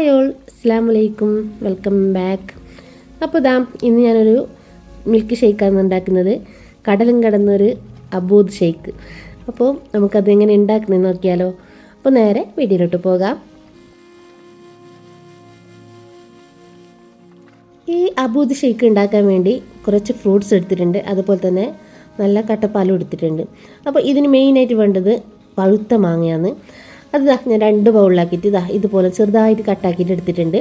Hi all അസ്സാം വലൈക്കും welcome back അപ്പോൾ ഇതാ ഇന്ന് ഞാനൊരു മിൽക്ക് ഷേക്കാണ് ഉണ്ടാക്കുന്നത്. കടലും കടന്നൊരു അബൂദ് ഷേക്ക് അപ്പോൾ നമുക്കത് എങ്ങനെ ഉണ്ടാക്കുന്നത് നോക്കിയാലോ. അപ്പോൾ നേരെ വീഡിയോയിലോട്ട് പോകാം. ഈ അബൂദ് ഷേക്ക് ഉണ്ടാക്കാൻ വേണ്ടി കുറച്ച് ഫ്രൂട്ട്സ് എടുത്തിട്ടുണ്ട്. അതുപോലെ തന്നെ നല്ല കട്ടപ്പാലും എടുത്തിട്ടുണ്ട്. അപ്പോൾ ഇതിന് മെയിനായിട്ട് വേണ്ടത് പഴുത്ത മാങ്ങയാണ്. അത് ഞാൻ രണ്ട് ബൗളിലാക്കിയിട്ട് ഇതാ ഇതുപോലെ ചെറുതായിട്ട് കട്ടാക്കിയിട്ട് എടുത്തിട്ടുണ്ട്.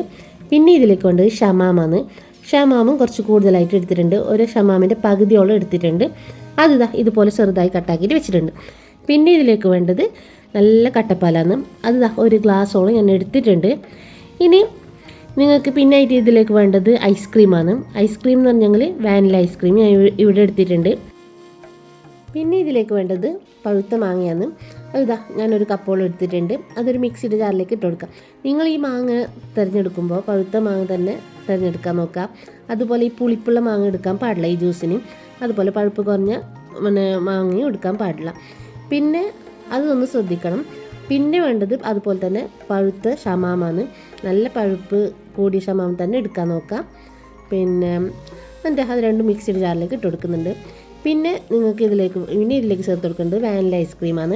പിന്നെ ഇതിലേക്ക് കൊണ്ട് ഷമാമാണ്. ഷമാമും കുറച്ച് കൂടുതലായിട്ട് എടുത്തിട്ടുണ്ട്. ഒരു ഷമാമിന്റെ പകുതിയോളം എടുത്തിട്ടുണ്ട്. അത് ഇതാ ഇതുപോലെ ചെറുതായി കട്ടാക്കിയിട്ട് വെച്ചിട്ടുണ്ട്. പിന്നെ ഇതിലേക്ക് വേണ്ടത് നല്ല കട്ടപ്പാലാണ്. അത് ഒരു ഗ്ലാസ്സോളം ഞാൻ എടുത്തിട്ടുണ്ട്. ഇനി നിങ്ങൾക്ക് പിന്നെ ഇതിലേക്ക് വേണ്ടത് ഐസ്ക്രീമാണ്. ഐസ്ക്രീം എന്ന് പറഞ്ഞെങ്കിൽ വാനില ഐസ്ക്രീം ഞാൻ ഇവിടെ എടുത്തിട്ടുണ്ട്. പിന്നെ ഇതിലേക്ക് വേണ്ടത് പഴുത്ത മാങ്ങയാണ്. അതാ ഞാനൊരു കപ്പോളം എടുത്തിട്ടുണ്ട്. അതൊരു മിക്സിയുടെ ജാറിലേക്ക് ഇട്ട് കൊടുക്കാം. നിങ്ങൾ ഈ മാങ്ങ തിരഞ്ഞെടുക്കുമ്പോൾ പഴുത്ത മാങ്ങ തന്നെ തിരഞ്ഞെടുക്കാൻ നോക്കാം അതുപോലെ ഈ പുളിപ്പുള്ള മാങ്ങ എടുക്കാൻ പാടില്ല ഈ ജ്യൂസിന് അതുപോലെ പഴുപ്പ് കുറഞ്ഞ പിന്നെ മാങ്ങയും എടുക്കാൻ പാടില്ല. പിന്നെ അതൊന്ന് ശ്രദ്ധിക്കണം. പിന്നെ വേണ്ടത് അതുപോലെ തന്നെ പഴുത്ത ഷമാമാണ്. നല്ല പഴുപ്പ് കൂടിയ ഷമാം തന്നെ എടുക്കാൻ നോക്കാം പിന്നെ എന്നിട്ട് അത് രണ്ടും മിക്സിയുടെ ജാറിലേക്ക് ഇട്ട് കൊടുക്കുന്നുണ്ട്. പിന്നെ നിങ്ങൾക്ക് ഇതിലേക്ക് ഇനി ഇതിലേക്ക് ചേർത്ത് കൊടുക്കേണ്ടത് വാനില ഐസ്ക്രീമാണ്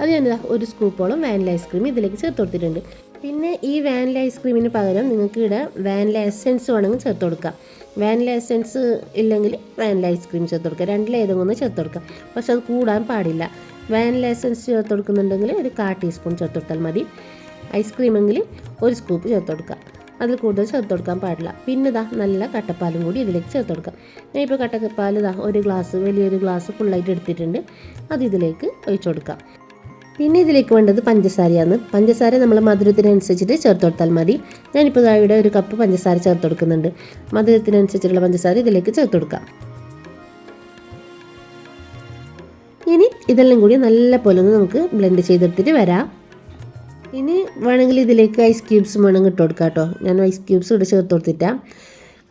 അത് ഞാൻ ഒരു സ്കൂപ്പോളം വാനില ഐസ്ക്രീം ഇതിലേക്ക് ചേർത്ത് കൊടുത്തിട്ടുണ്ട്. പിന്നെ ഈ വാനില ഐസ്ക്രീമിന് പകരം നിങ്ങൾക്ക് ഇവിടെ വാനില എസെൻസ് വേണമെങ്കിൽ ചേർത്ത് കൊടുക്കാം. വാനില എസെൻസ് ഇല്ലെങ്കിൽ വാനില ഐസ്ക്രീം ചേർത്ത് കൊടുക്കുക രണ്ടിലേതെങ്കിലും ഒന്ന് ചേർത്ത് കൊടുക്കാം. പക്ഷെ അത് കൂടാൻ പാടില്ല. വാനില എസെൻസ് ചേർത്ത് കൊടുക്കുന്നുണ്ടെങ്കിൽ ഒരു കാ ടീസ്പൂൺ ചേർത്ത് കൊടുത്താൽ മതി. ഐസ്ക്രീമെങ്കിൽ ഒരു സ്കൂപ്പ് ചേർത്ത് കൊടുക്കുക അതിൽ കൂടുതൽ ചേർത്ത് കൊടുക്കാൻ പാടില്ല. പിന്നെ ഇതാ നല്ല കട്ടപ്പാലും കൂടി ഇതിലേക്ക് ചേർത്ത് കൊടുക്കാം. ഞാൻ ഇപ്പോൾ കട്ടപ്പാൽ ഇതാ ഒരു ഗ്ലാസ് വലിയൊരു ഗ്ലാസ് ഫുള്ളായിട്ട് എടുത്തിട്ടുണ്ട്. അത് ഇതിലേക്ക് ഒഴിച്ചു കൊടുക്കാം. പിന്നെ ഇതിലേക്ക് വേണ്ടത് പഞ്ചസാരയാണ്. പഞ്ചസാര നമ്മൾ മധുരത്തിനനുസരിച്ചിട്ട് ചേർത്ത് കൊടുത്താൽ മതി. ഞാനിപ്പോൾ ഇവിടെ ഒരു കപ്പ് പഞ്ചസാര ചേർത്ത് കൊടുക്കുന്നുണ്ട്. മധുരത്തിനനുസരിച്ചുള്ള പഞ്ചസാര ഇതിലേക്ക് ചേർത്ത് കൊടുക്കാം. ഇനി ഇതെല്ലാം കൂടി നല്ല പോലെ ഒന്ന് നമുക്ക് ബ്ലെൻഡ് ചെയ്തെടുത്തിട്ട് വരാം. ഇനി വേണമെങ്കിൽ ഇതിലേക്ക് ഐസ് ക്യൂബ്സ് വേണമെങ്കിൽ ഇട്ട് കൊടുക്കാം കേട്ടോ. ഞാൻ ഐസ് ക്യൂബ്സ് ഇവിടെ ചേർത്ത് കൊടുത്തിട്ടാ.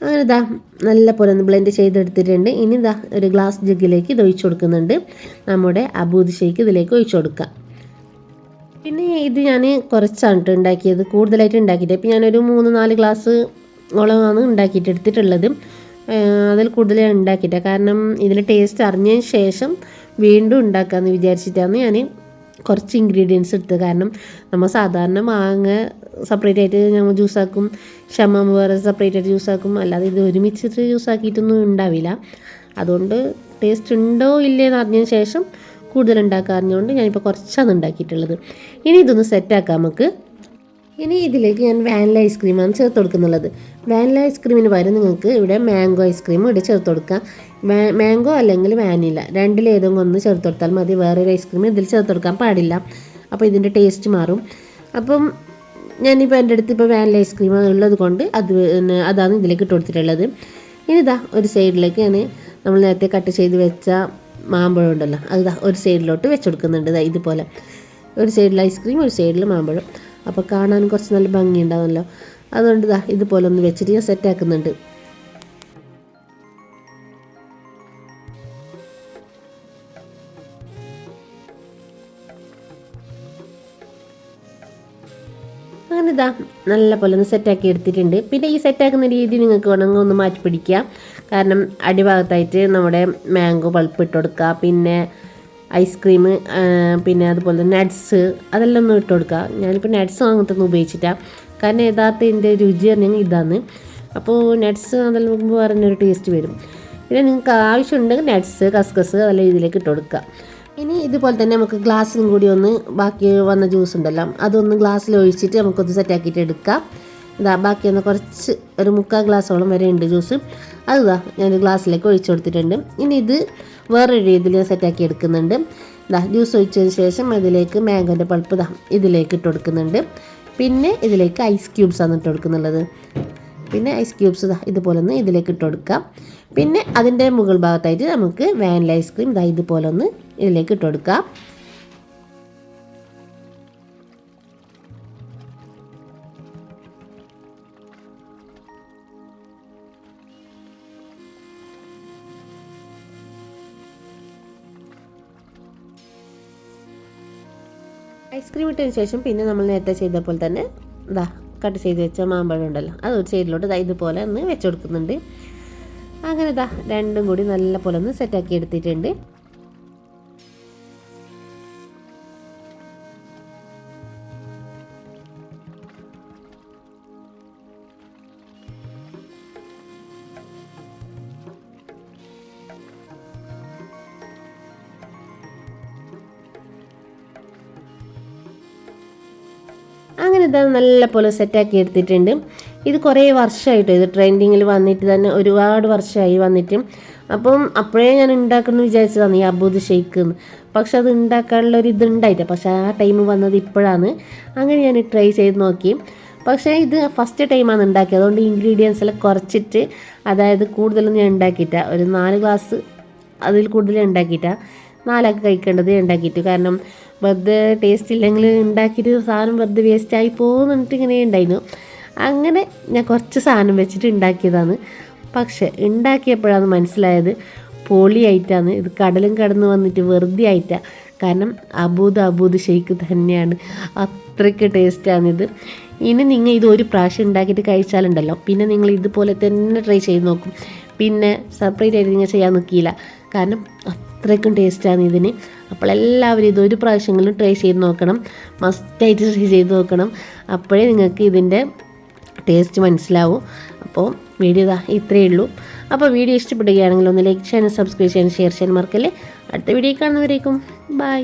അങ്ങനെ ഇതാ നല്ല പോലെ ഒന്ന് ബ്ലെൻഡ് ചെയ്തെടുത്തിട്ടുണ്ട്. ഇനി ഇതാ ഒരു ഗ്ലാസ് ജഗ്ഗിലേക്ക് ഇത് ഒഴിച്ചു കൊടുക്കുന്നുണ്ട്. നമ്മുടെ അബൂദ് ഷേക്ക് ഇതിലേക്ക് ഒഴിച്ചു കൊടുക്കാം. പിന്നെ ഇത് ഞാൻ കുറച്ചാണ് ഉണ്ടാക്കിയത്. കൂടുതലായിട്ട് ഉണ്ടാക്കിയിട്ട് ഇപ്പം ഞാനൊരു മൂന്ന് നാല് ഗ്ലാസ് ഓളമാണ് ഉണ്ടാക്കിയിട്ട് എടുത്തിട്ടുള്ളത്. അതിൽ കൂടുതൽ ഞാൻ ഉണ്ടാക്കിയിട്ട കാരണം ഇതിന്റെ ടേസ്റ്റ് അറിഞ്ഞതിന് ശേഷം വീണ്ടും ഉണ്ടാക്കാമെന്ന് വിചാരിച്ചിട്ടാണ് ഞാൻ കുറച്ച് ഇൻഗ്രീഡിയൻസ് എടുത്ത്. കാരണം നമ്മൾ സാധാരണ മാങ്ങ സെപ്പറേറ്റ് ആയിട്ട് ഞങ്ങൾ ജ്യൂസാക്കും ഷമ്മ വേറെ സെപ്പറേറ്റ് ആയിട്ട് ജ്യൂസാക്കും അല്ലാതെ ഇത് ഒരുമിച്ചിട്ട് ജ്യൂസാക്കിയിട്ടൊന്നും ഉണ്ടാവില്ല. അതുകൊണ്ട് ടേസ്റ്റ് ഉണ്ടോ ഇല്ലയെന്ന് അറിഞ്ഞതിന് ശേഷം കൂടുതൽ ഉണ്ടാക്കാറിഞ്ഞുകൊണ്ട് ഞാനിപ്പോൾ കുറച്ചാണ് ഉണ്ടാക്കിയിട്ടുള്ളത്. ഇനി ഇതൊന്ന് സെറ്റാക്കാം നമുക്ക്. ഇനി ഇതിലേക്ക് ഞാൻ വാനില ഐസ്ക്രീമാണ് ചേർത്ത് കൊടുക്കുന്നുള്ളത്. വാനില ഐസ്ക്രീമിന് പകരം നിങ്ങൾക്ക് ഇവിടെ മാംഗോ ഐസ്ക്രീം ഇവിടെ ചേർത്ത് കൊടുക്കാം. മാംഗോ അല്ലെങ്കിൽ വാനില രണ്ടിലേതെങ്കിലും ഒന്ന് ചേർത്ത് കൊടുത്താൽ മതി. വേറൊരു ഐസ്ക്രീം ഇതിൽ ചേർത്ത് കൊടുക്കാൻ പാടില്ല. അപ്പോൾ ഇതിന്റെ ടേസ്റ്റ് മാറും. അപ്പം ഞാനിപ്പോൾ എന്റെ അടുത്ത് ഇപ്പോൾ വാനില ഐസ്ക്രീം ഉള്ളത് കൊണ്ട് അത് പിന്നെ അതാണ് ഇതിലേക്ക് ഇട്ട് കൊടുത്തിട്ടുള്ളത്. ഇനി ഇതാ ഒരു സൈഡിലേക്ക് ഞാൻ നമ്മൾ നേരത്തെ കട്ട് ചെയ്ത് വെച്ച മാമ്പഴം ഉണ്ടല്ലോ. അത് ഒരു സൈഡിലോട്ട് വെച്ച് കൊടുക്കുന്നുണ്ട്. ഇതുപോലെ. ഒരു സൈഡിൽ ഐസ്ക്രീം ഒരു സൈഡിൽ മാമ്പഴം. അപ്പോൾ കാണാൻ കുറച്ച് നല്ല ഭംഗിയുണ്ടാവുമല്ലോ. അതുകൊണ്ട് ഇതാ ഇതുപോലെ ഒന്ന് വെച്ചിട്ട് ഞാൻ സെറ്റ് ആക്കുന്നുണ്ട്. അങ്ങനെ ഇതാ നല്ല പോലെ ഒന്ന് സെറ്റാക്കി എടുത്തിട്ടുണ്ട്. പിന്നെ ഈ സെറ്റാക്കുന്ന രീതി നിങ്ങൾക്ക് വേണമെങ്കിൽ ഒന്ന് മാറ്റി പിടിക്കുക കാരണം അടിഭാഗത്തായിട്ട് നമ്മുടെ മാംഗോ പൾപ്പ് ഇട്ട് കൊടുക്കുക പിന്നെ ഐസ്ക്രീം പിന്നെ അതുപോലെ നട്ട്സ് അതെല്ലാം ഒന്ന് ഇട്ട് കൊടുക്കുക. ഞാനിപ്പോൾ നട്ട്സ് അങ്ങനത്തെ ഉപയോഗിച്ചിട്ട കാരണം യഥാർത്ഥ ഇതിന്റെ രുചി പറഞ്ഞെങ്കിൽ ഇതാണ്. അപ്പോൾ നട്ട്സ് അതെല്ലാം നോക്കുമ്പോൾ പറഞ്ഞൊരു ടേസ്റ്റ് വരും. പിന്നെ നിങ്ങൾക്ക് ആവശ്യമുണ്ടെങ്കിൽ നട്ട്സ് കസ്കസ് അതെല്ലാം ഇതിലേക്ക് ഇട്ട് കൊടുക്കുക. ഇനി ഇതുപോലെ തന്നെ നമുക്ക് ഗ്ലാസ്സിലും കൂടി ഒന്ന് ബാക്കി വന്ന ജ്യൂസ് ഉണ്ടല്ലോ അതൊന്ന് ഗ്ലാസ്സിൽ ഒഴിച്ചിട്ട് നമുക്കൊന്ന് സെറ്റാക്കിയിട്ട് എടുക്കാം. ഇതാ ബാക്കി ഒന്ന് കുറച്ച് ഒരു മുക്കാൽ ഗ്ലാസ്സോളം വരെ ഉണ്ട് ജ്യൂസ്. അത് ഇതാ ഞാൻ ഗ്ലാസ്സിലേക്ക് ഒഴിച്ചു കൊടുത്തിട്ടുണ്ട്. ഇനി ഇത് വേറൊരു രീതിയിൽ സെറ്റാക്കി എടുക്കുന്നുണ്ട്. ഇതാ ജ്യൂസ് ഒഴിച്ചതിന് ശേഷം ഇതിലേക്ക് മാംഗോന്റെ പൾപ്പ് ഇതാ ഇതിലേക്ക് ഇട്ട് കൊടുക്കുന്നുണ്ട്. പിന്നെ ഇതിലേക്ക് ഐസ് ക്യൂബ്സ് ആണ് ഇട്ട് കൊടുക്കുന്നുള്ളത്. പിന്നെ ഐസ് ക്യൂബ്സ് ഇതാ ഇതുപോലെ ഒന്ന് ഇതിലേക്ക് ഇട്ട് കൊടുക്കാം. പിന്നെ അതിന്റെ മുകൾ ഭാഗത്തായിട്ട് നമുക്ക് വാനില ഐസ്ക്രീം ഇതാ ഇതുപോലെ ഒന്ന് ഇതിലേക്ക് ഇട്ട് കൊടുക്കാം. ഐസ്ക്രീം ഇട്ടതിന് ശേഷം പിന്നെ നമ്മൾ നേരത്തെ ചെയ്ത പോലെ തന്നെ ഇതാ കട്ട് ചെയ്ത് വെച്ച മാമ്പഴം ഉണ്ടല്ലോ അത് ഒരു സൈഡിലോട്ട് ഇതുപോലെ ഒന്ന് വെച്ച് കൊടുക്കുന്നുണ്ട്. അങ്ങനെ ഇതാ രണ്ടും കൂടി നല്ല പോലെ ഒന്ന് സെറ്റാക്കി എടുത്തിട്ടുണ്ട്. അങ്ങനെ ഇതാ നല്ല പോലെ സെറ്റാക്കി എടുത്തിട്ടുണ്ട്. ഇത് കുറേ വർഷമായിട്ട് ഇത് ട്രെൻഡിങ്ങിൽ വന്നിട്ട് തന്നെ ഒരുപാട് വർഷമായി വന്നിട്ടും. അപ്പം അപ്പോഴേ ഞാൻ ഉണ്ടാക്കണം വിചാരിച്ചതാണ് ഈ അബൂദ് ഷെയ്ക്ക് എന്ന്. പക്ഷെ അത് ഉണ്ടാക്കാനുള്ള ഒരു ഇതുണ്ടായിട്ട് പക്ഷെ ആ ടൈം വന്നത് ഇപ്പോഴാണ്. അങ്ങനെ ഞാൻ ട്രൈ ചെയ്ത് നോക്കി. പക്ഷേ ഇത് ഫസ്റ്റ് ടൈമാണ് ഉണ്ടാക്കിയത്. അതുകൊണ്ട് ഇൻഗ്രീഡിയൻസ് എല്ലാം കുറച്ചിട്ട് അതായത് കൂടുതലൊന്നും ഞാൻ ഉണ്ടാക്കിയിട്ട. ഒരു നാല് ഗ്ലാസ് അതിൽ കൂടുതൽ ഉണ്ടാക്കിയിട്ട. നാലൊക്കെ കഴിക്കേണ്ടത് ഉണ്ടാക്കിയിട്ട്. കാരണം വെറുതെ ടേസ്റ്റ് ഇല്ലെങ്കിൽ ഉണ്ടാക്കിയിട്ട് സാധനം വെറുതെ വേസ്റ്റായി പോകുന്നിട്ട് ഇങ്ങനെ ഉണ്ടായിരുന്നു. അങ്ങനെ ഞാൻ കുറച്ച് സാധനം വെച്ചിട്ട് ഉണ്ടാക്കിയതാണ്. പക്ഷേ ഉണ്ടാക്കിയപ്പോഴാണ് മനസ്സിലായത് പൊളിയായിട്ടാണ് ഇത് കടലും കടന്ന് വന്നിട്ട് വെറുതെ ആയിട്ടാണ് കാരണം അബൂദ് അബൂദ് ഷെയ്ക്ക് തന്നെയാണ്. അത്രയ്ക്ക് ടേസ്റ്റാണിത് ഇനി നിങ്ങൾ ഇത് ഒരു പ്രാവശ്യം ഉണ്ടാക്കിയിട്ട് കഴിച്ചാലുണ്ടല്ലോ. പിന്നെ നിങ്ങൾ ഇതുപോലെ തന്നെ ട്രൈ ചെയ്ത് നോക്കും. പിന്നെ സെപ്പറേറ്റ് ആയിട്ട് നിങ്ങൾ ചെയ്യാൻ നിൽക്കില്ല. കാരണം അത്രയ്ക്കും ടേസ്റ്റാണ് ഇതിന്. അപ്പോൾ എല്ലാവരും ഇതൊരു ഒരു പ്രാവശ്യങ്ങളും ട്രൈ ചെയ്ത് നോക്കണം. മസ്റ്റായിട്ട് ട്രൈ ചെയ്ത് നോക്കണം. അപ്പോഴേ നിങ്ങൾക്ക് ഇതിന്റെ ടേസ്റ്റ് മനസ്സിലാവും. അപ്പോൾ വീഡിയോ ഇതാ ഇത്രയേ ഉള്ളൂ. അപ്പോൾ വീഡിയോ ഇഷ്ടപ്പെടുകയാണെങ്കിൽ ഒന്ന് ലൈക്ക് ചെയ്യാനും സബ്സ്ക്രൈബ് ചെയ്യാനും ഷെയർ ചെയ്യാനും മറക്കല്ലേ? അടുത്ത വീഡിയോ കാണുന്നവരേക്കും. ബൈ